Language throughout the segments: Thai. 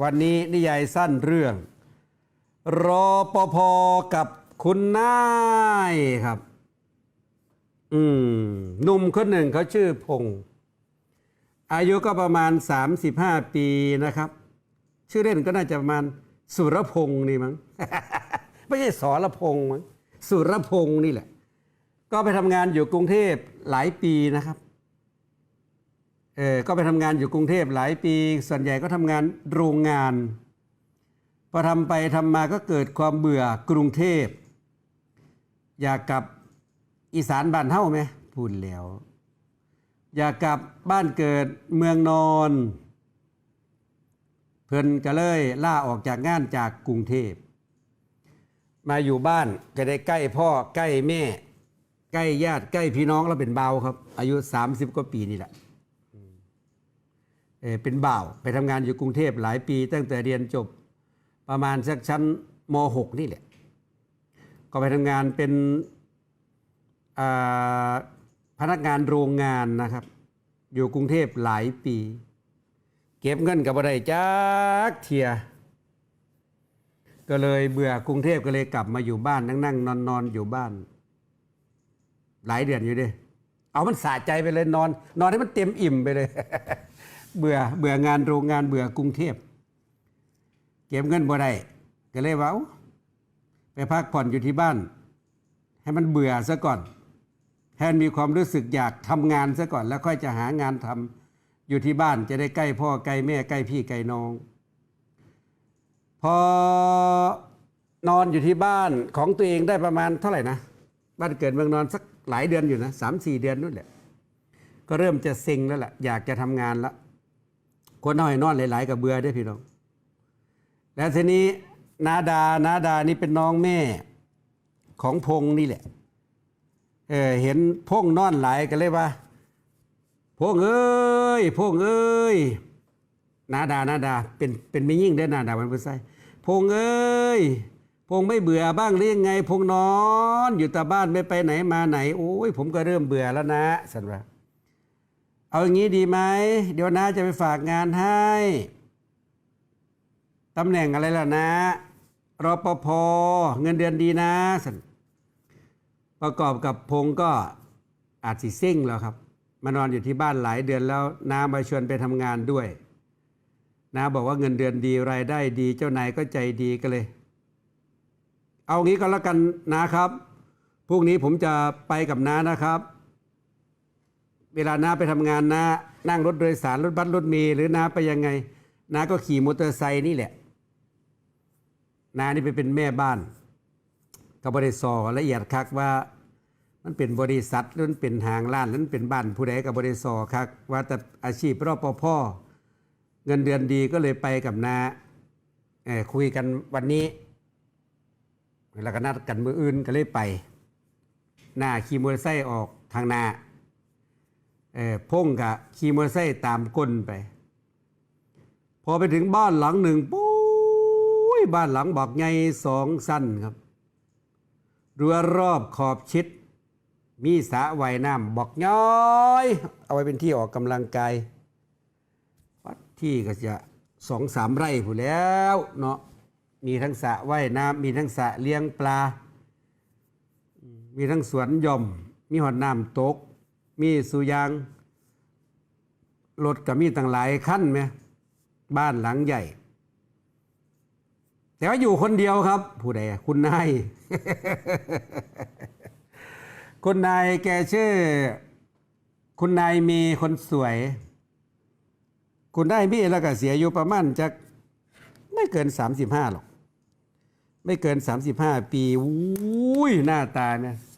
วันนี้นิยายสั้นเรื่อง รอปภกับคุณนายครับ อืมหนุ่มคนหนึ่งเขาชื่อพงษ์อายุก็ประมาณ 35 ปีนะครับ ชื่อเล่นก็น่าจะประมาณสุรพงษ์นี่มั้งไม่ใช่สรพงษ์มั้งสุรพงษ์นี่แหละ ก็ไปทำงานอยู่กรุงเทพหลายปีนะครับ เออก็ไปทำงานอยู่กรุงเทพหลายปี ส่วนใหญ่ก็ทำงานโรงงาน พอทำไปทำมาก็เกิดความเบื่อกรุงเทพ อยากกลับอีสานบ้านเฮ้าไหมพูดแล้ว อยากกลับบ้านเกิดเมืองนอน เพิ่นก็เลยล่าออกจากงานจากกรุงเทพ มาอยู่บ้านจะได้ใกล้พ่อใกล้แม่ ใกล้ญาติใกล้พี่น้องแล้วเป็นเบาครับ อายุ 30 กว่าปีนี่แหละ เป็นบ่าว ไปทำงานอยู่กรุงเทพหลายปี ตั้งแต่เรียนจบประมาณสักชั้นม .6 นี่แหละ ก็ไปทำงานเป็นพนักงานโรงงานนะครับ อยู่กรุงเทพหลายปี เก็บเงินกับอะไรจักเทีย ก็เลยเบื่อกรุงเทพก็เลยกลับมาอยู่บ้านนั่งนั่งนอนนอนอยู่บ้าน หลายเดือนอยู่ดิเอามันสะใจไปเลยนอน นอนให้มันเต็มอิ่มไปเลย เบื่อเบื่องานโรงงานเบื่อกรุงเทพเก็บเงินบ่ได้ก็เลยว่าไปพักผ่อนอยู่ที่บ้าน ให้มันเบื่อซะก่อนให้มันมีความรู้สึกอยากทำงานซะก่อน แล้วค่อยจะหางานทำอยู่ที่บ้านจะได้ใกล้พ่อใกล้แม่ใกล้พี่ใกล้น้อง พอนอนอยู่ที่บ้านของตัวเองได้ประมาณเท่าไหร่นะ บ้านเกิดเมืองนอนสักหลายเดือนอยู่นะสามสี่เดือนนู่นแหละก็เริ่มจะเซ็งแล้วแหละอยากจะทำงานละ คนน้อยนอนหลายๆกับเบื่อเด้พี่น้อง แล้วทีนี้นาดานาดานี่เป็นน้องแม่ของพงษ์นี่แหละเออเห็นพงษ์นอนหลายกันเลยว่าพงษ์เอ้ยพงษ์เอ้ยนาดานาดาเป็นเป็นไม่ยิ่งได้นาดามันเป็นไส้พงเอ้ยพงไม่เบื่อบ้างหรือยังไง พงนอนอยู่แต่บ้านไม่ไปไหนมาไหน โอ้ยผมก็เริ่มเบื่อแล้วนะสันว่า เอาอย่างนี้ดีไหม เดี๋ยวนาจะไปฝากงานให้ตำแหน่งอะไรล่ะนะรปภเงินเดือนดีนะประกอบกับพงก็อาจสิซิ่งแล้วครับ มานอนอยู่ที่บ้านหลายเดือนแล้วน้ามาชวนไปทำงานด้วยน้าบอกว่าเงินเดือนดีรายได้ดี เจ้านายก็ใจดีก็เลย เอางี้ก็แล้วกันนะครับพรุ่งนี้ผมจะไปกับน้านะครับ เวลาน้าไปทำงานน้านั่งรถโดยสารรถบัสรถเมล์หรือน้าไปยังไงน้าก็ขี่มอเตอร์ไซค์นี่แหละน้านี่ไปเป็นแม่บ้านก็บบริสอละเอียดคักว่า มันเป็นบริษัทหรือมันเป็นหางร้านหรือมันเป็นบ้านผู้ใดกับบริสอคักว่าแต่อาชีพรอปภเงินเดือนดีก็เลยไปกับนาเอ่อคุยกันวันนี้แล้วก็นัดกันมืออื่นก็เลยไปหน้าขี่มอเตอร์ไซค์ออกทางนา เออพงกับขี่มอเตอร์ไซค์ตามก้นไป พอไปถึงบ้านหลังหนึ่งปุ้ยบ้านหลังบอกไงสองสั้นครับรั้วรอบขอบชิด มีสระว่ายน้ำบอกย้อย เอาไว้เป็นที่ออกกำลังกายวัดที่ก็จะสองสามไร่ผู้แล้วเนาะมีทั้งสระว่ายน้ำมีทั้งสระเลี้ยงปลา มีทั้งสวนย่อม มีหอดน้ำตก มีสุยางรถก็มีตั้งหลายขั้นไหมบ้านหลังใหญ่ แต่ว่าอยู่คนเดียวครับ ผู้ใดคุณนายคุณนายแกชื่อ คุณนายมีคนสวย คุณได้มีแล้วก็เสียอยู่ประมาณจะไม่เกิน 35 หรอก ไม่เกิน 35 ปีอุ้ยหน้าตาเนี่ยส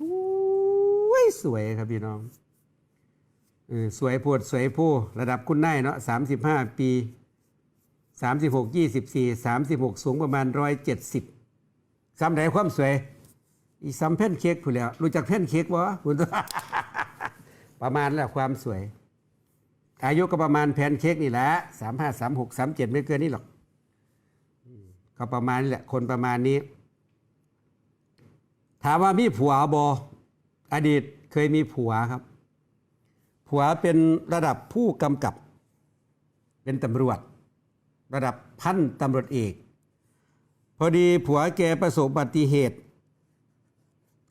วยสวยครับพี่น้อง เออสวยโพดสวยผู้ระดับคุณนายเนาะ35ปี36 24 36สูงประมาณ170ซ้ำไหนความสวย อีซ้ำแผ่นเค้กผู้แล้ว รู้จักแผ่นเค้กวะคุณประมาณแล้วความสวย อายุก็ประมาณแพนเค้กนี่แหละสามห้าสามหกสามเจ็ดไม่เกินนี้หรอกก็ประมาณนี้แหละคนประมาณนี้ ถามว่ามีผัวบออดีตเคยมีผัวครับ ผัวเป็นระดับผู้กำกับ เป็นตำรวจ ระดับพันตำรวจเอก พอดีผัวแกประสบอุบัติเหตุ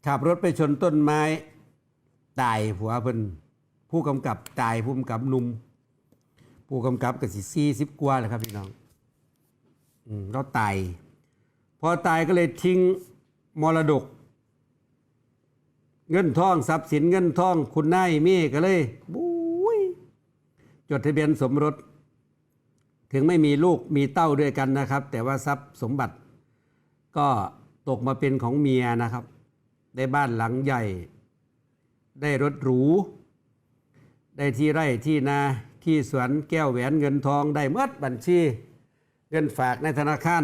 ขับรถไปชนต้นไม้ ตายผัวเพิ่นผู้กำกับตายผู้กำกับหนุ่มผู้กำกับก็สิสี่สิบกว่าแหล้วครับพี่น้องอืมเราตาย พอตายก็เลยทิ้งมรดก เงินทองทรัพย์สินเงินทองคุณนายมีก็เลยบุ้ยจดทะเบียนสมรส ถึงไม่มีลูกมีเต้าด้วยกันนะครับ แต่ว่าทรัพย์สมบัติ ก็ตกมาเป็นของเมียนะครับ ได้บ้านหลังใหญ่ ได้รถหรู ได้ที่ไร่ที่นาที่สวนแก้วแหวนเงินทองได้หมดบัญชี เงินฝากในธนาคาร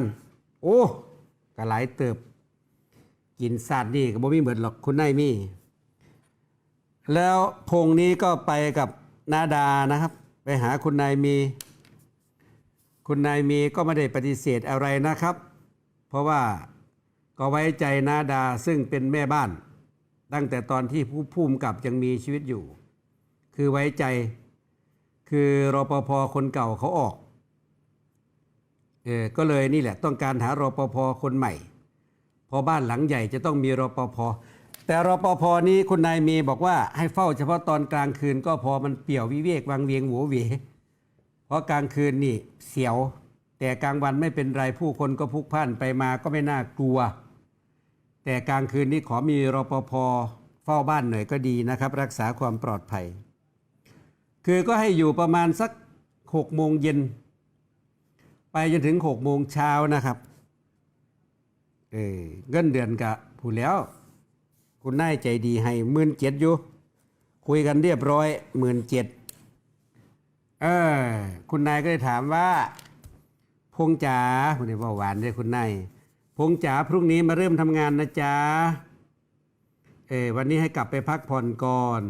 โอ้ก็หลายเติบ กินซาดนี่ก็บ่มีเหมือนหรอกคุณนายมี แล้วพงนี้ก็ไปกับนาดานะครับ ไปหาคุณนายมี คุณนายมีก็ไม่ได้ปฏิเสธอะไรนะครับ เพราะว่าก็ไว้ใจนาดาซึ่งเป็นแม่บ้าน ตั้งแต่ตอนที่ผู้ภูมิกับยังมีชีวิตอยู่ คือไว้ใจคือรอปภคนเก่าเขาออกเออก็เลยนี่แหละต้องการหารอปภคนใหม่ พอบ้านหลังใหญ่จะต้องมีรปภแต่รปภนี้คุณนายมีบอกว่าให้เฝ้าเฉพาะตอนกลางคืนก็พอมันเปี่ยววิเวกวังเวียงหัวเวเพราะกลางคืนนี่เสียว แต่กลางวันไม่เป็นไรผู้คนก็พุกพ่านไปมาก็ไม่น่ากลัว แต่กลางคืนนี้ขอมีรปภเฝ้าบ้านหน่อยก็ดีนะครับ รักษาความปลอดภัย คือก็ให้อยู่ประมาณสักหกโมงเย็นไปจนถึงหกโมงเช้านะครับ เออเงินเดือนกะผู้แล้ว คุณนายใจดีให้หมื่นเจ็ดอยู่ คุยกันเรียบร้อยหมื่นเจ็ดเออคุณนายก็เลยถามว่า พงจ๋าคุณนายว่าหวานเลยคุณนายพงจ๋าพรุ่งนี้มาเริ่มทำงานนะจ๊ะเออวันนี้ให้กลับไปพักผ่อนก่อน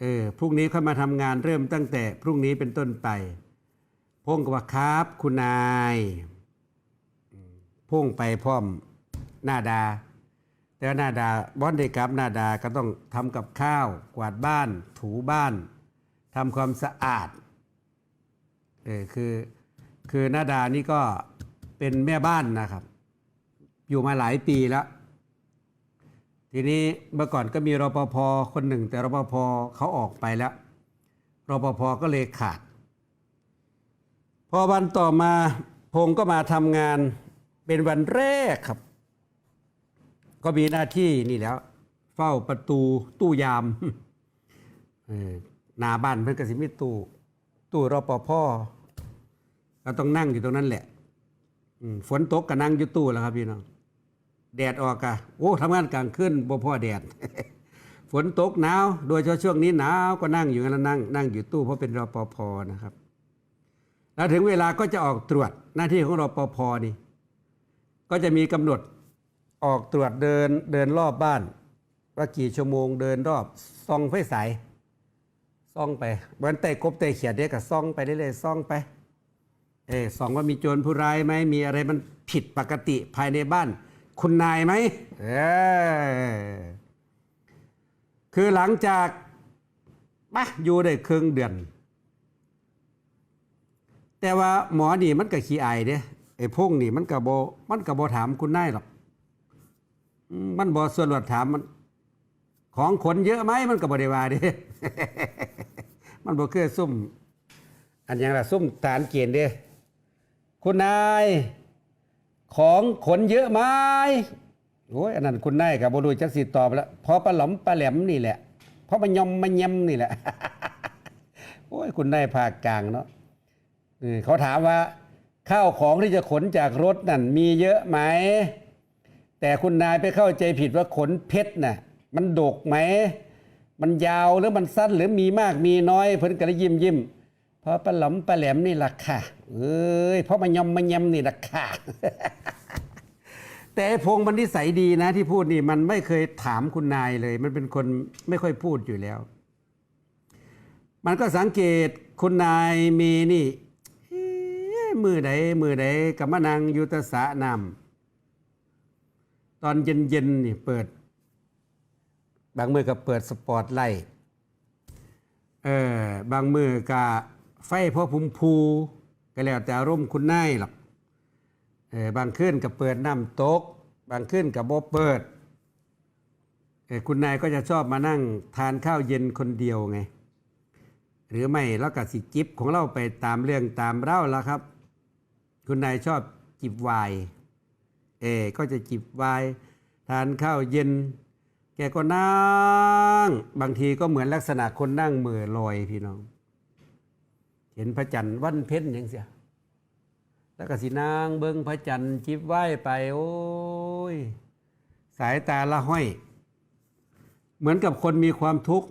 เออพรุ่งนี้ค่อยมาทำงานเริ่มตั้งแต่พรุ่งนี้เป็นต้นไป พงก็ว่าครับ คุณนาย พุ่งไปพร้อมหน้าดา แต่ว่าหน้าดาบอนได้กลับหน้าดาก็ต้องทำกับข้าว กวาดบ้าน ถูบ้านทำความสะอาดเออคือคือหน้าดานี่ก็เป็นแม่บ้านนะครับ อยู่มาหลายปีแล้ว ทีนี้เมื่อก่อนก็มีรปภคนหนึ่ง แต่รปภเขาออกไปแล้วรปภก็เลยขาด พอวันต่อมาพงก็มาทำงาน เป็นวันแรกครับ ก็มีหน้าที่นี่แล้ว เฝ้าประตูตู้ยามหนาบ้านเพื่อนกสิมีตู้ตู้รอปภก็ต้องนั่งอยู่ตรงนั้นแหละฝนตกก็นั่งอยู่ตู้แล้วครับพี่น้องแดดออกอะโอ้ทำงานกลางคืนบ่พอแดด ฝนตกหนาว โดยเฉพาะช่วงนี้หนาวก็นั่งอยู่งั้นแล้วนั่งนั่งอยู่ตู้เพราะเป็นรอปภนะครับ แล้วถึงเวลาก็จะออกตรวจหน้าที่ของรปภนี่ ก็จะมีกำหนดออกตรวจเดินเดินรอบบ้าน ว่ากี่ชั่วโมงเดินรอบซองไฟสายซองไปเหมือนเตะกบเตะเขียดเด็กกับซองไปเรื่อยๆซองไปเออสองว่ามีโจรผู้ร้ายไหมมีอะไรมันผิดปกติภายในบ้าน คุณนายไหมเออคือหลังจากปะอยู่ได้ครึ่งเดือน แต่ว่าหมอนี่มันก็ขี้อายเด้ ไอ้พงนี่มันก็บ่มันก็บ่ถามคุณนายหรอกมันบ่ส่วนรวดถามมัน ของขนเยอะไหมมันก็บ่ได้ว่าด้มันบ่คือซุ่ม อันยังละซุ่มฐานเกณฑ์เด้คุณนายของขนเยอะไหมโอ้ยอันนั้นคุณนายกับบรูจักสิตอบแล้วพราะปลาหลอมปลาแหลมนี่แหละเพราะมันยมมันยำนี่แหละโอ้ยคุณนายภาคกลางเนาะเขาถามว่า ข้าวของที่จะขนจากรถนั่นมีเยอะไหม แต่คุณนายไปเข้าใจผิดว่าขนเพชรน่ะมันดกไหม มันยาวหรือมันสั้นหรือมีมากมีน้อย เพิ่นก็เลยยิ้มยิ้มเพราะปลาหลอมปลาแหลมนี่ล่ะค่ะเอ้ยเพราะมันยอมมันยำนี่ล่ะค่ะ แต่พงมันนิสัยดีนะ ที่พูดนี่มันไม่เคยถามคุณนายเลย มันเป็นคนไม่ค่อยพูดอยู่แล้ว มันก็สังเกตคุณนายมีนี่ มือใดมือใดกับมะนางยุตสะนำตอนเย็นๆนี่เปิด บางมือก็เปิดสปอตไลท์เออบางมือก็ไฟพ่อพุมพูก็แล้วแต่อารมณ์คุณนายหรอกเออบางคืนก็เปิดน้ำตก บางคืนก็บ่เปิดเออคุณนายก็จะชอบมานั่งทานข้าวเย็นคนเดียวไง หรือไม่แล้วก็สิจิบของเราไปตามเรื่องตามเล่าแล้วครับ คุณนายชอบจิบไวน์เอก็จะจิบไวน์ทานข้าวเย็น แกก็นั่ง บางทีก็เหมือนลักษณะคนนั่งเหมือลอยพี่น้อง เห็นพระจันทร์วันเพ็ญอย่างเสียแล้วก็สินางเบิงพระจันทร์จิบไหว้ไป โอ้ย สายตาละห้อย เหมือนกับคนมีความทุกข์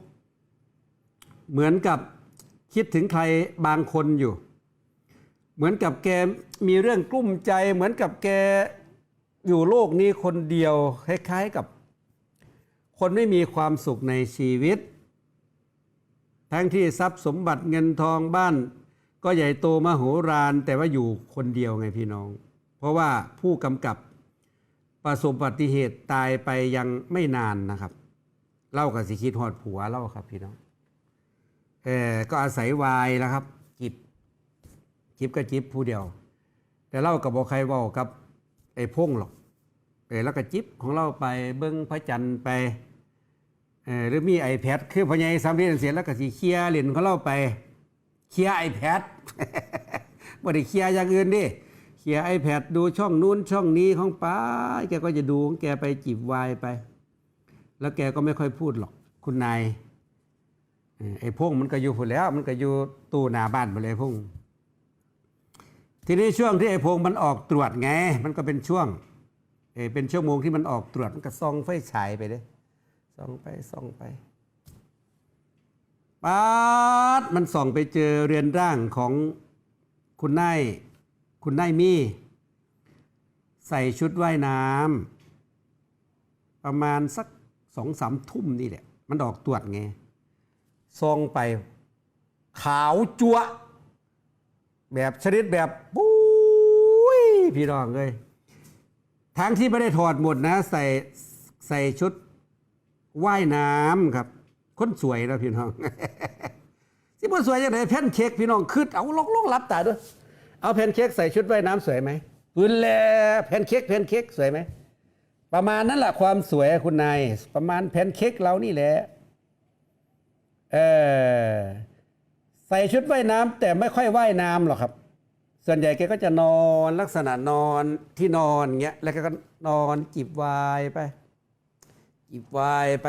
เหมือนกับคิดถึงใครบางคนอยู่ เหมือนกับแกมีเรื่องกลุ้มใจ เหมือนกับแกอยู่โลกนี้คนเดียวคล้ายๆกับ คนไม่มีความสุขในชีวิต ทั้งที่ทรัพย์สมบัติเงินทองบ้าน ก็ใหญ่โตมโหฬารแต่ว่าอยู่คนเดียวไงพี่น้อง เพราะว่าผู้กำกับประสบอุบัติเหตุตายไปยังไม่นานนะครับ เล่ากับสิคิดหอดผัวเล่าครับพี่น้องเออก็อาศัยวายแล้วครับ จิบก็จิบผู้เดียว แต่เล่ากับบอกใครว่ากับไอ้พงหรอกเออแล้วก็จิบของเราไปเบิ้งพระจันทร์ไปเออหรือมี iPad คือพญายสามเรียนเสียแล้วก็สิเคลียร์เหรียญของเราไปเคลียร์ iPad บ่ได้เคลียร์อย่างอื่นดิเคลียร์ iPad ดูช่องนู้นช่องนี้ของป้าแกก็จะดูของแกไปจีบวายไป แล้วแกก็ไม่ค่อยพูดหรอกคุณนายไอ้พงมันก็อยู่พุ่นแล้ว มันก็อยู่ตู้หน้าบ้านไปเลยพง ทีนี้ช่วงที่ไอ้พงมันออกตรวจไง มันก็เป็นช่วงเอเป็นชั่วโมงที่มันออกตรวจมันก็ส่องไฟฉายไปเด้ส่องไปส่องไปป๊าดมันส่องไปเจอเรือนร่างของคุณนายคุณนายมี่ ใส่ชุดว่ายน้ำประมาณสักสองสามทุ่มนี่แหละ มันออกตรวจไงส่องไป ขาวจัวะ แบบชนิดแบบปุ้ยพี่น้องเลยทั้งที่ไม่ได้ถอดหมดนะ ใส่ใส่ชุดว่ายน้ำครับ คนสวยนะพี่น้องสิบ่สวยยังไงแพนเค้กพี่น้องคืดเอาลองลองรับตาด้วยเอาแพนเค้กใส่ชุดว่ายน้ำสวยไหมปืนแลแพนเค้กแพนเค้กสวยไหมประมาณนั้นแหละความสวยคุณนายประมาณแพนเค้กเรานี่แหละเออ ใส่ชุดว่ายน้ำแต่ไม่ค่อยว่ายน้ำหรอกครับ ส่วนใหญ่แกก็จะนอนลักษณะนอนที่นอนเงี้ยแล้วแกก็นอนจิบวายไป จิบวายไป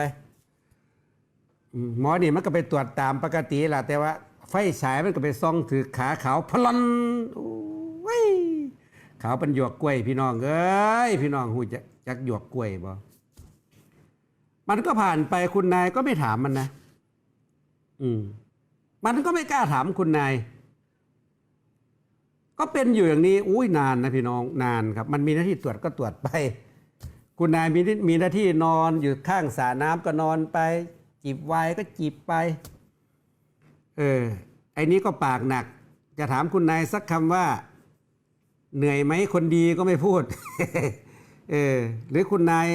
หมอนี่มันก็ไปตรวจตามปกติแหละแต่ว่าไฟฉายมันก็ไปส่องถือขาขาวพลันโอ้ยขาวเป็นหยวกกล้วย พี่น้องเอ้ยพี่น้องหูจะจักหยวกกล้วยบ่มันก็ผ่านไปคุณนายก็ไม่ถามมันนะ อืม มันก็ไม่กล้าถามคุณนาย ก็เป็นอยู่อย่างนี้อุ้ยนานนะพี่น้องนานครับ มันมีหน้าที่ตรวจก็ตรวจไป คุณนายมีมีหน้าที่นอนอยู่ข้างสระน้ำก็นอนไป จีบไวก็จีบไป เออไอ้นี้ก็ปากหนัก จะถามคุณนายสักคำว่า เหนื่อยไหมคนดีก็ไม่พูด เออ หรือคุณนาย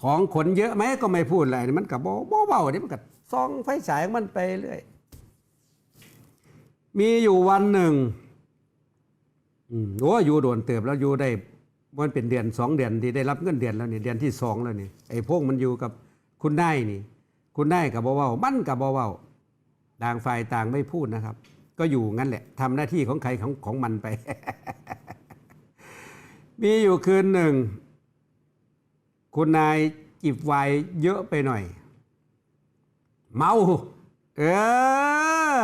ของขนเยอะไหมก็ไม่พูดอะไรมันกับบ่เบาๆนี่มันกับ ซองไฟฉายของมันไปเรื่อย มีอยู่วันหนึ่งโอ้อยู่โดนเติบแล้วอยู่ได้มันเป็นเดือนสองเดือนที่ได้รับเงินเดือนแล้วนี่เดือนที่สองแล้วนี่ไอ้พวกมันอยู่กับคุณนายนี่ คุณนายกับเบาๆมันกับเบาๆต่างฝ่ายต่างไม่พูดนะครับ ก็อยู่งั้นแหละทำหน้าที่ของใครของของมันไป มีอยู่คืนหนึ่ง คุณนายจิบไวน์เยอะไปหน่อย เมา เออ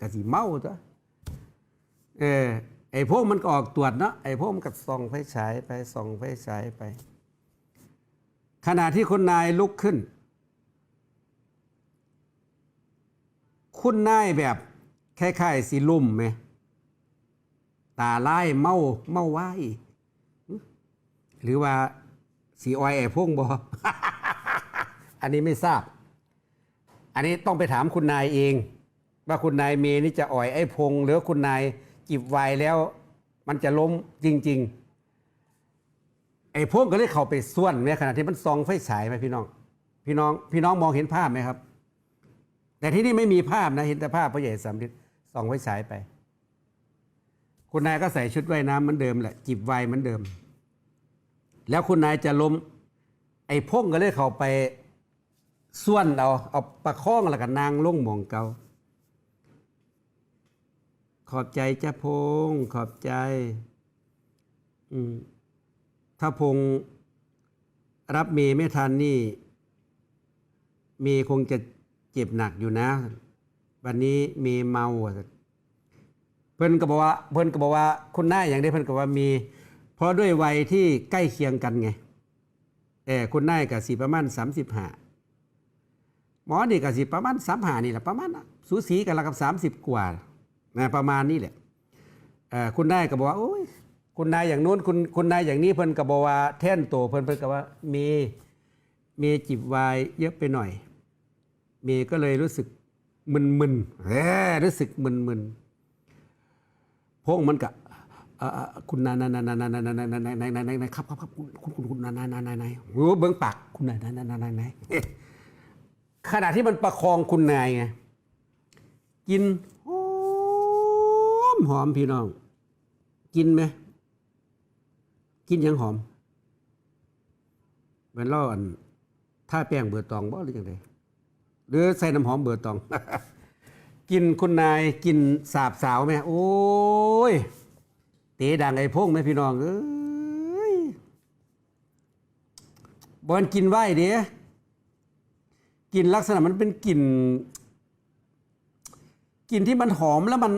กะสิเมาตัวเออไอ้พวกมันก็ออกตรวจเนาะไอ้พวกมันก็ส่องไฟฉายไปส่องไฟฉายไป ขณะที่คุณนายลุกขึ้น คุณนายแบบคล้ายๆสีลุ่มไหมตาไล่เมาเมาไหวหรือว่าสีออยแอบพงบอ อันนี้ไม่ทราบ อันนี้ต้องไปถามคุณนายเอง ว่าคุณนายเมนี่จะอ่อยไอ้พง หรือคุณนายจิบไวแล้ว มันจะล้มจริง ๆ ไอ้พงก็เลยเข้าไปส่วนในขณะที่มันซองไฟฉายไปพี่น้อง พี่น้องพี่น้องมองเห็นภาพไหมครับ แต่ที่นี่ไม่มีภาพนะเห็นแต่ภาพพระใหญ่สามทิศส่องไฟฉายไป คุณนายก็ใส่ชุดว่ายน้ำเหมือนเดิมแหละจิบไวเหมือนเดิม แล้วคุณนายจะล้มไอ้พงก็เลยเข้าไป ส่วนเอาเอาประคองแล้วก็นางลงมองเกาขอบใจจ้าพง ขอบใจอืมถ้าพงรับเมย์ไม่ทันนี่ เมย์คงจะเจ็บหนักอยู่นะ วันนี้เมย์เมาเพิ่อนก็บอกว่า เพิ่อนก็บอกว่าคุณนายอย่างได้เพิ่อนก็ว่ามี เพราะด้วยวัยที่ใกล้เคียงกันไงแต่คุณนายกับสีประมาณสามสิบห้า หมอนี่กับสีประมาณสามหานี่แหละประมาณสูสีกันละกับสามสิบกว่านะประมาณนี้แหละคุณนายก็บอกว่าโอ้ยคุณนายอย่างนู้นคุณคุณนายอย่างนี้เพิ่นก็บอกว่าแท่นโตเพิ่นเพิ่นก็ว่ามีมีจิบวายเยอะไปหน่อย เมย์ก็เลยรู้สึกมึนๆเฮ้รู้สึกมึนๆพงมันกะคุณนายนายนายนายนายนายนายนายนายนายนายนายครับครับครับคุณคุณคุณนายนายนายนายนายโอ้เบิ้งปากคุณนายนายนายนายนายนาย ขณะที่มันประคองคุณนายไงกินหอมหอมพี่น้อง กินไหมกินยังหอมเหมือนเล่าอันถ้าแป้งเบื่อตองบ่หรือยังไงหรือใส่น้ำหอมเบอร์ตอง กินคุณนายกินสาบสาวไหมโอ้ยเตะดังไอ้พงไหมพี่น้องเอ้ยบอลกินไหวเด้ กลิ่นลักษณะมันเป็นกลิ่นกลิ่นที่มันหอมแล้วมัน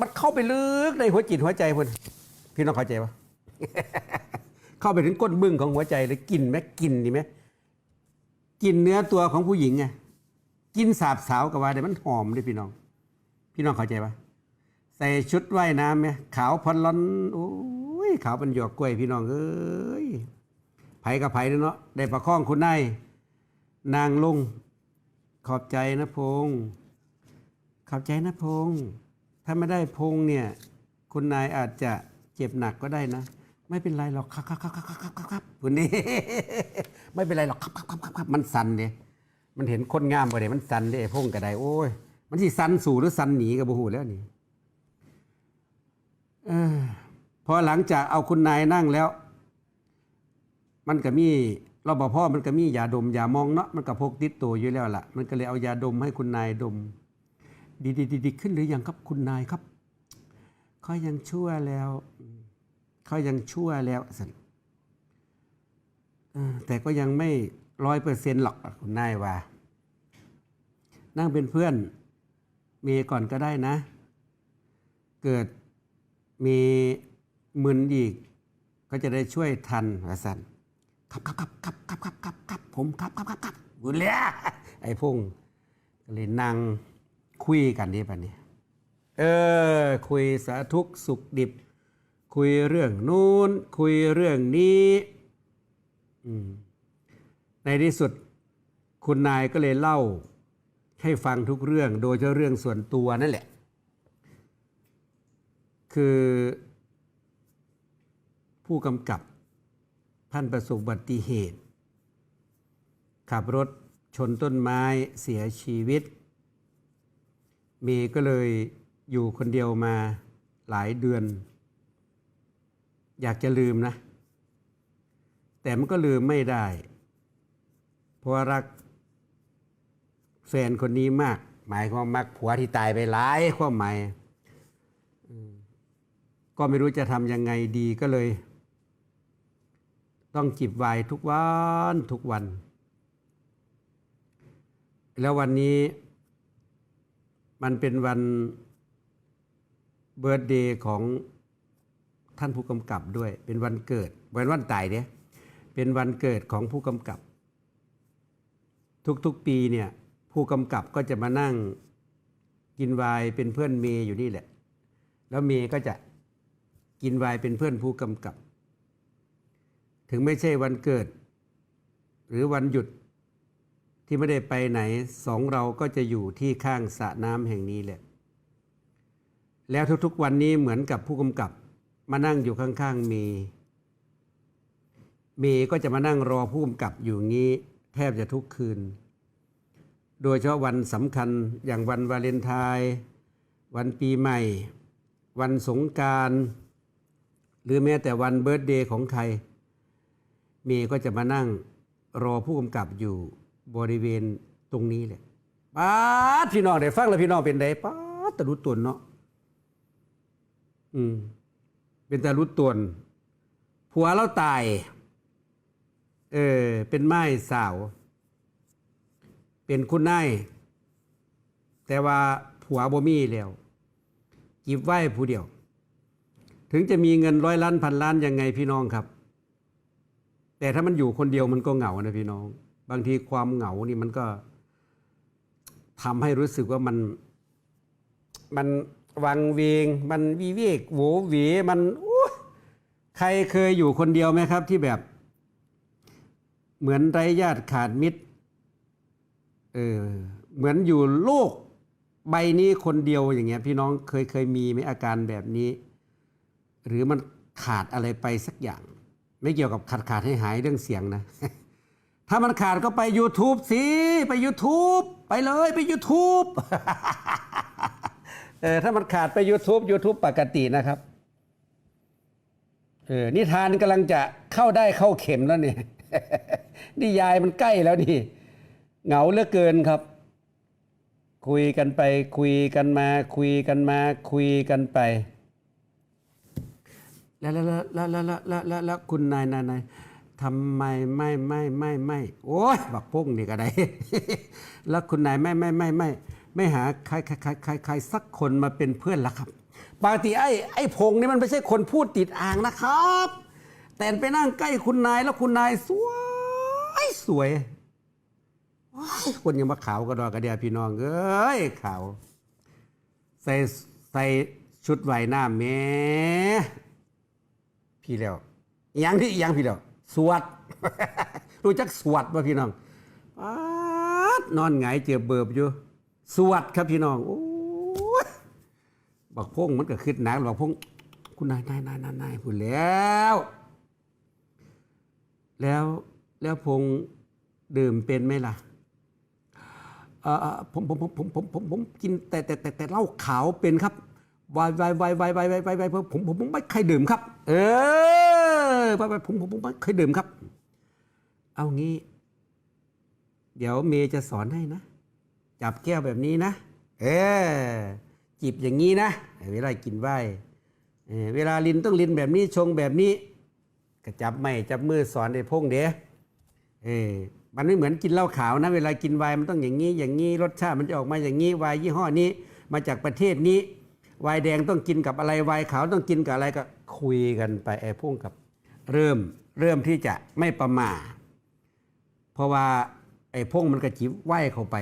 มันเข้าไปลึกในหัวจิตหัวใจพุ่นพี่น้องเข้าใจปะเข้าไปถึงก้นบึ้งของหัวใจเลยกลิ่นไหมกลิ่นดีไหมกลิ่นเนื้อตัวของผู้หญิงไงกินสาบสาวกับว่าเดี๋ยวมันหอมด้วยพี่น้อง พี่น้องเข้าใจปะใส่ชุดว่ายน้ำไหมขาวพอนลอนโอ้ยขาวเป็นหยอกกล้วยพี่น้องเอ้ยไผ่กับไผ่เนาะได้ประคองคุณนาย นางลง ขอบใจนะพงษ์ขอบใจนะพงษ์ถ้าไม่ได้พงษ์เนี่ย คุณนายอาจจะเจ็บหนักก็ได้นะ ไม่เป็นไรหรอกครับครับครับครับครับครับคุณนี่ไม่เป็นไรหรอกครับครับครับครับมันสั่นเด้มันเห็นคนงามกว่าเด้มันสั่นเด้ไอ้พงกระไดโอ้ย มันที่สั่นสู่หรือสั่นหนีกับบูหูแล้วนี่เออพอหลังจากเอาคุณนายนั่งแล้ว มันก็มี รปภมันก็มียาดมยามองเนาะมันก็พกติดตัวอยู่แล้วล่ะ มันก็เลยเอายาดมให้คุณนายดมดีดีดีดีขึ้นหรือยังครับคุณนายครับเขายังชั่วแล้วเขายังชั่วแล้วสันแต่ก็ยังไม่ร้อยเปอร์เซ็นต์หรอกคุณนายว่า นั่งเป็นเพื่อนมีก่อนก็ได้นะ เกิดมีมึนอีก ก็จะได้ช่วยทันว่าสัน ครับครับครับครับครับครับครับครับผมครับครับครับครับบุญเลียไอ้พงก็เลยนั่งคุยกันดีป่ะเนี่ยเออคุยสาทุกสุขดิบ คุยเรื่องนู้น คุยเรื่องนี้อืมในที่สุดคุณนายก็เลยเล่า ให้ฟังทุกเรื่อง โดยเฉพาะเรื่องส่วนตัวนั่นแหละ คือ ผู้กำกับ ท่านประสบอุบัติเหตุ ขับรถชนต้นไม้เสียชีวิต เมย์ก็เลยอยู่คนเดียวมาหลายเดือน อยากจะลืมนะ แต่มันก็ลืมไม่ได้ เพราะรักแฟนคนนี้มาก หมายความมักผัวที่ตายไปหลายความหมายก็ไม่รู้จะทำยังไงดีก็เลย ต้องจิบไวน์ทุกวันทุกวัน แล้ววันนี้มันเป็นวันเบิร์ดเดย์ของท่านผู้กำกับด้วย เป็นวันเกิดวันวันตายเนี่ยเป็นวันเกิดของผู้กำกับ ทุกๆปีเนี่ยผู้กำกับก็จะมานั่งกินวน์เป็นเพื่อนเมย์อยู่นี่แหละ แล้วเมย์ก็จะกินวน์เป็นเพื่อนผู้กำกับ ถึงไม่ใช่วันเกิด หรือวันหยุดที่ไม่ได้ไปไหนสองเราก็จะอยู่ที่ข้างสระน้ำแห่งนี้แหละ แล้วทุกๆวันนี้เหมือนกับผู้กำกับมานั่งอยู่ข้างๆเมย์เมย์ก็จะมานั่งรอผู้กำกับอยู่งี้แทบจะทุกคืน โดยเฉพาะวันสำคัญอย่างวันวาเลนไทน์วันปีใหม่ วันสงการ หรือแม้แต่วันเบิร์ตเดย์ของใคร เมย์ก็จะมานั่งรอผู้กำกับอยู่บริเวณตรงนี้แหละป้าพี่น้องได้ฟังแล้วพี่น้องเป็นไดป้าตะรุตวนเนาะอืมเป็นตะรุตวนผัวเราตาย เออ เป็นไม้สาว เป็นคุณนายแต่ว่าผัวบ่มีแล้วจีบไหว้ผู้เดียว ถึงจะมีเงินร้อยล้านพันล้านยังไงพี่น้องครับ แต่ถ้ามันอยู่คนเดียวมันก็เหงานะพี่น้อง บางทีความเหงานี่มันก็ทำให้รู้สึกว่ามัน มันวังเวง มันวิเวกโหวเหวมันอใครเคยอยู่คนเดียวไหมครับ ที่แบบ เหมือนไร้ญาติขาดมิตรเออเหมือนอยู่โลกใบนี้คนเดียวอย่างเงี้ย พี่น้องเคยเคยมีไหมอาการแบบนี้ หรือมันขาดอะไรไปสักอย่าง ไม่เกี่ยวกับขาดขาดให้หายเรื่องเสียงนะ ถ้ามันขาดก็ไป YouTube สิ ไป YouTube ไปเลยไป YouTube เออถ้ามันขาดไป YouTube YouTube ปกตินะครับเออนิทานกำลังจะเข้าได้เข้าเข็มแล้วเนี่ยนิยายมันใกล้แล้วนี่เหงาเหลือเกินครับ คุยกันไปคุยกันมา คุยกันมา คุยกันไป แล้วแล้วแล้วแล้วแล้วแล้วแล้วคุณนายนายนายทำไมไม่ไม่ไม่ไม่โอ้ยบักพุ่งนี่ก็ได้แล้วคุณนายไม่ไม่ไม่ไม่ไม่หาใครใครใครใครสักคนมาเป็นเพื่อนละครับปกติไอ้ไอ้พงนี่มันไม่ใช่คนพูดติดอ่างนะครับ แต่ไปนั่งใกล้คุณนายแล้วคุณนายสวยสวยคนยังมาขาวกระดอกระเดียพี่น้องเอ้ยขาวใส่ใส่ชุดว่ายน้าแม่ พี่แล้วอีหยังที่อีหยังพี่แล้วสวด รู้จักสวดป่ะพี่น้องป๊าดนอนหงายเจือเบิบอยู่ สวดครับพี่น้องโอ้ยบักพงมันก็ขึ้นหนักบักพงคุณนายนายนายนายนายพูดแล้ว แล้วแล้วพงดื่มเป็นไหมล่ะเออผมผมผมผมผมผมผมกินแต่แต่แต่แต่เหล้าขาวเป็นครับ วายวายวายวายวายวายวายวายผมผมผมไม่เคยดื่มครับ เออวายวายผมผมผมไม่เคยดื่มครับ เอางี้ เดี๋ยวเมย์จะสอนให้นะ จับแก้วแบบนี้นะ เออจิบอย่างนี้นะเวลากินไวเออเวลาลินต้องลินแบบนี้ชงแบบนี้ก็จับไม่จับมือสอนไอ้พงเด้เออมันไม่เหมือนกินเหล้าขาวนะ เวลากินไวน์มันต้องอย่างนี้อย่างนี้รสชาติมันจะออกมาอย่างนี้ไวน์ยี่ห้อนี้ มาจากประเทศนี้ วน์แดงต้องกินกับอะไรไวน์ขาวต้องกินกับอะไรก็คุยกันไปไอ้พุ่งกับเริ่มเริ่มที่จะไม่ประมาทเพราะว่าไอ้พุ่งมันกระจิบไหวเข้าไป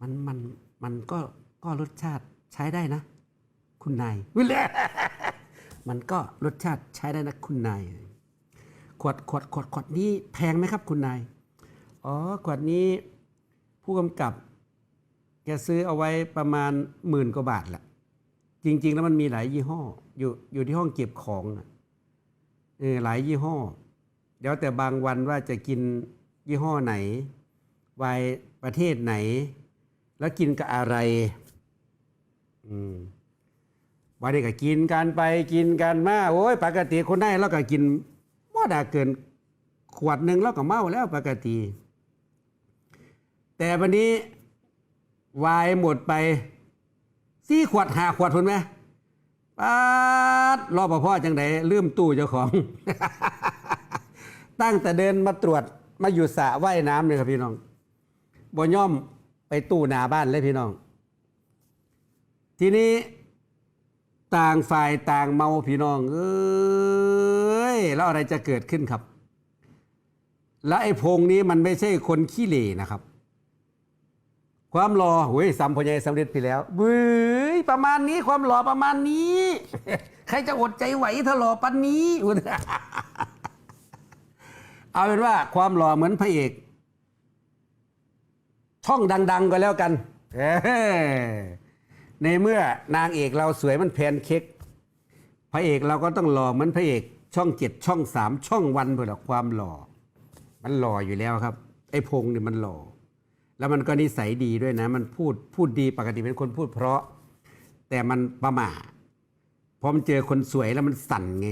มันมันมันก็ก็รสชาติใช้ได้นะ คุณนายวิลเล่มันก็รสชาติใช้ได้นะคุณนายขวดขวดขวดขวดนี้แพงไหมครับ คุณนายอ๋อขวดนี้ผู้กำกับแกซื้อเอาไว้ประมาณหมื่นกว่าบาทแหละ จริง ๆ แล้วมันมีหลายยี่ห้อ อยู่อยู่ที่ห้องเก็บของน่ะเออหลายยี่ห้อ เดี๋ยวแต่บางวันว่าจะกินยี่ห้อไหนไวน์ประเทศไหน แล้วกินกับอะไรอืมวันนี้ก็กินกันไปกินกันมาโอ้ย ปกติคนได้เราก็กินว่าดาเกินขวดหนึ่งแล้วก็เมาแล้วปกติ แต่วันนี้วายหมดไป สี่ขวดหาขวดทุนไหมป๊าดรอปภจังไดลืมตู้เจ้าของ ตั้งแต่เดินมาตรวจมาอยู่สระว่ายน้ำเลยครับพี่น้องบ่ย่อมไปตู้หนาบ้านเลยพี่น้อง ทีนี้ต่างฝ่ายต่างเมาพี่น้อง เอ้ยแล้วอะไรจะเกิดขึ้นครับ และไอ้พงนี้มันไม่ใช่คนขี้เหร่นะครับ ความรอเว้ยสัมพยายสำเร็จไปแล้วเว้ยประมาณนี้ความหล่อประมาณนี้ ใครจะอดใจไหวถ้าหล่อปันนี้ เอาเป็นว่าความหล่อเหมือนพระเอก ช่องดัง ๆ ก็แล้วกันในเมื่อนางเอกเราสวยมันแพนเค้กพระเอกเราก็ต้องหล่อเหมือนพระเอก ช่องเจ็ดช่องสามช่องวันเพื่อความหล่อ มันหล่ออยู่แล้วครับ ไอ้พงเนี่ยมันหล่อ แล้วมันก็นิสัยดีด้วยนะ มันพูดพูดดีปกติเป็นคนพูดเพราะ แต่มันประหม่าพอมันเจอคนสวยแล้วมันสั่นไง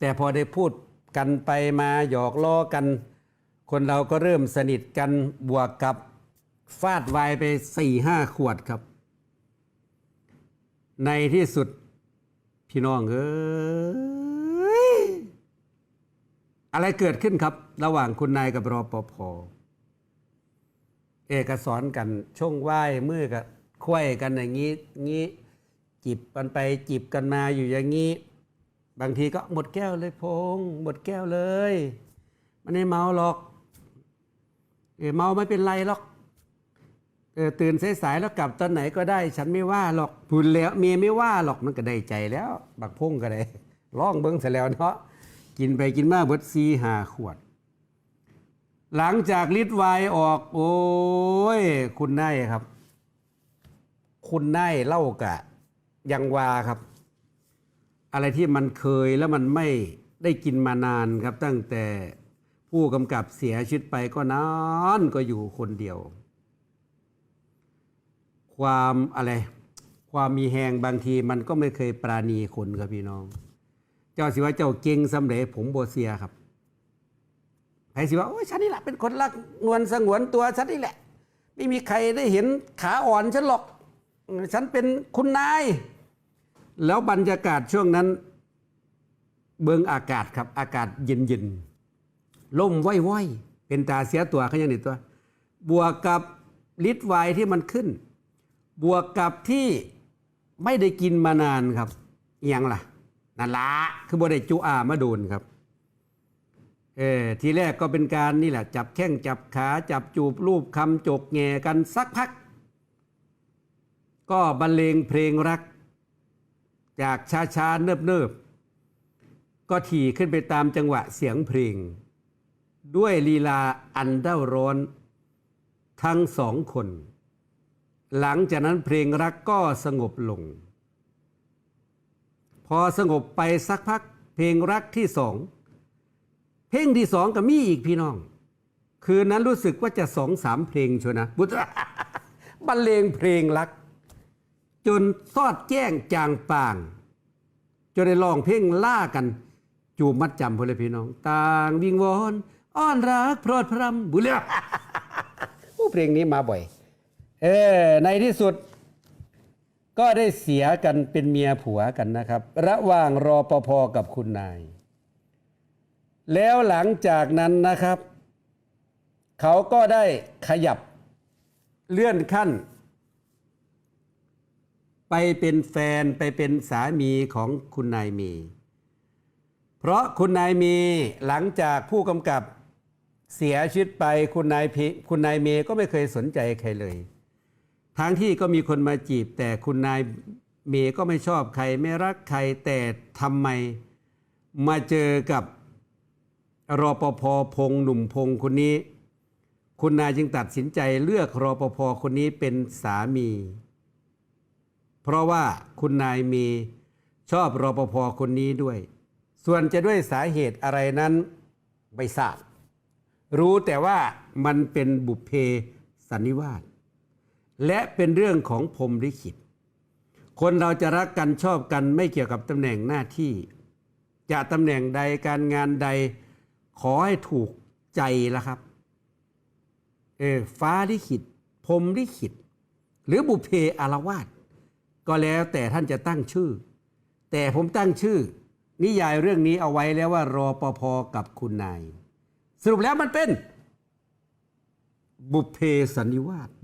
แต่พอได้พูดกันไปมาหยอกล้อกัน คนเราก็เริ่มสนิทกันบวกกับฟาดวน์ไปสี่ห้าขวดครับ ในที่สุดพี่น้องเอ้ยอะไรเกิดขึ้นครับ ระหว่างคุณนายกับรอปภ เอกสอนกันช่วงไหว้มือกับควยกันอย่างนี้งี้จิบกันไปจิบกันมาอยู่อย่างนี้ บางทีก็หมดแก้วเลยพงหมดแก้วเลยมันไม่เมาหรอกเออเมาไม่เป็นไรหรอกเออตื่นสายๆแล้วกลับตอนไหนก็ได้ ฉันไม่ว่าหรอกพูดแล้วเมียไม่ว่าหรอกมันก็ได้ใจแล้ว บักพงก็ได้ร้องเบิ้งเสร็จแล้วเนาะกินไปกินมาเบิดซีหาขวด หลังจากลิตรไวน์ออก โอ้ย คุณนายครับ คุณนายเล่ากะ ยังวาครับ อะไรที่มันเคยแล้วมันไม่ได้กินมานานครับ ตั้งแต่ผู้กำกับเสียชีวิตไปก็นานก็อยู่คนเดียว ความอะไร ความมีแหงบางทีมันก็ไม่เคยปราณีคนครับพี่น้อง เจ้าสิว่าเจ้าเก่งสำเร็จผมโบเซียครับ ใครสิว่าโอ้ยฉันนี่แหละเป็นคนรักนวลสงวนตัวฉันนี่แหละ ไม่มีใครได้เห็นขาอ่อนฉันหรอก ฉันเป็นคุณนาย แล้วบรรยากาศช่วงนั้น เบิงอากาศครับ อากาศเย็นเย็นๆล่มว้อยๆเป็นตาเสียตัวเขาย่างนี้ตัว บวกกับลิตรไวที่มันขึ้น บวกกับที่ไม่ได้กินมานานครับอหยังล่ะนั่นละคือบ่ได้จุอามาโดนครับ เออทีแรกก็เป็นการนี่แหละ จับแข้งจับขาจับจูบรูปคำจกแง่กันสักพัก ก็บรรเลงเพลงรัก จากช้าช้าๆเนิบเนิบๆก็ถี่ขึ้นไปตามจังหวะเสียงเพลง ด้วยลีลาอันเด้าร้อน ทั้งสองคน หลังจากนั้นเพลงรักก็สงบลง พอสงบไปสักพักเพลงรักที่สอง เพลงที่สองก็มีอีกพี่น้อง คืนนั้นรู้สึกว่าจะสองสามเพลงชวนะบุตรบรรเลงเพลงรัก จนซอดแจ้งจางป่าง จนได้ร้องเพลงล่ากัน จูบมัดจำพลพี่น้อง ต่างวิงวอนอ้อนรักพรดพรำบุเรโอ้เพลงนี้มาบ่อย เออในที่สุด ก็ได้เสียกันเป็นเมียผัวกันนะครับ ระหว่างรอปภกับคุณนาย แล้วหลังจากนั้นนะครับ เขาก็ได้ขยับเลื่อนขั้น ไปเป็นแฟนไปเป็นสามีของคุณนายมี เพราะคุณนายมีหลังจากผู้กำกับเสียชีวิตไปคุณนายพิคุณนายเมย์ก็ไม่เคยสนใจใครเลย ทั้งที่ก็มีคนมาจีบ แต่คุณนายเมย์ก็ไม่ชอบใครไม่รักใครแต่ทำไมมาเจอกับ รอปภพงหนุ่มพงคนนี้ คุณนายจึงตัดสินใจเลือกรอปภคนนี้เป็นสามี เพราะว่าคุณนายมีชอบรอปภคนนี้ด้วย ส่วนจะด้วยสาเหตุอะไรนั้นไม่ทราบ รู้แต่ว่ามันเป็นบุพเพสันนิวาสและเป็นเรื่องของพรมลิขิต คนเราจะรักกันชอบกันไม่เกี่ยวกับตำแหน่งหน้าที่ จะตำแหน่งใดการงานใด ขอให้ถูกใจละครับ เออฟ้าลิขิตพรมลิขิต หรือบุเพอารวาสก็แล้วแต่ท่านจะตั้งชื่อ แต่ผมตั้งชื่อ นิยายเรื่องนี้เอาไว้แล้วว่ารอปภกับคุณนาย สรุปแล้วมันเป็น บุเพสันนิวาส